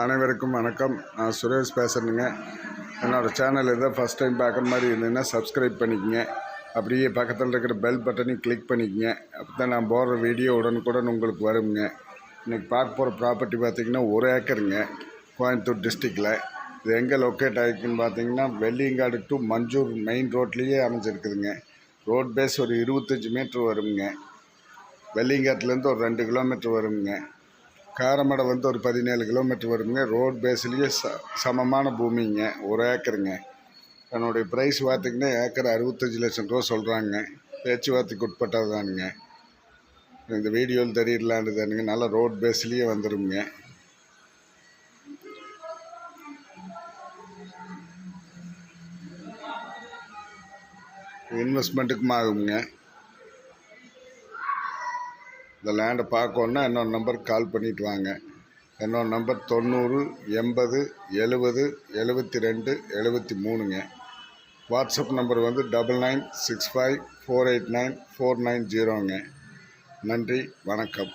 அனைவருக்கும் வணக்கம். நான் சுரேஷ் பேசுகிறேங்க என்னோடய சேனல் இதை ஃபஸ்ட் டைம் பார்க்குற மாதிரி இருந்ததுன்னா சப்ஸ்கிரைப் பண்ணிக்கங்க. அப்படியே பக்கத்தில் இருக்கிற பெல் பட்டனையும் கிளிக் பண்ணிக்கங்க. அப்போ தான் நான் போடுற வீடியோ உடனுக்குடன் உங்களுக்கு வருங்க. இன்றைக்கி பார்க்க போகிற ப்ராப்பர்ட்டி பார்த்திங்கன்னா ஒரு ஏக்கருங்க கோயம்புத்தூர் டிஸ்ட்ரிக்டில் இது எங்கே லொக்கேட் ஆகிருக்குன்னு பார்த்தீங்கன்னா வெள்ளியங்காடு டு மஞ்சூர் மெயின் ரோட்லேயே அமைஞ்சிருக்குதுங்க. ரோட் பேஸ் ஒரு இருபத்தஞ்சி மீட்ரு வருங்க. வெள்ளியங்காட்டுலேருந்து ஒரு ரெண்டு கிலோமீட்டர் வருங்க. காரமடை வந்து ஒரு பதினேழு கிலோமீட்டர் வருதுங்க ரோட் பேஸ்லேயே ச சமமான பூமிங்க. ஒரு ஏக்கருங்க. என்னுடைய ப்ரைஸ் பார்த்திங்கன்னா ஏக்கர் அறுபத்தஞ்சி லட்சம் ரூபா சொல்கிறாங்க பேச்சுவார்த்தைக்கு உட்பட்டது தானுங்க. இந்த வீடியோவில் தெரியலான்னு தானுங்க. நல்லா ரோட் பேஸ்லேயே வந்துடுங்க இன்வெஸ்ட்மெண்ட்டுக்கும் ஆகுங்க இந்த லேண்டை பார்க்கணுன்னா இன்னொரு நம்பருக்கு கால் பண்ணிட்டு வாங்க. என்னோட நம்பர் தொண்ணூறு எண்பது எழுபது எழுபத்தி ரெண்டு எழுபத்தி மூணுங்க வாட்ஸ்அப் நம்பர் வந்து double nine six five four eight nine four nine ஜீரோங்க நன்றி வணக்கம்.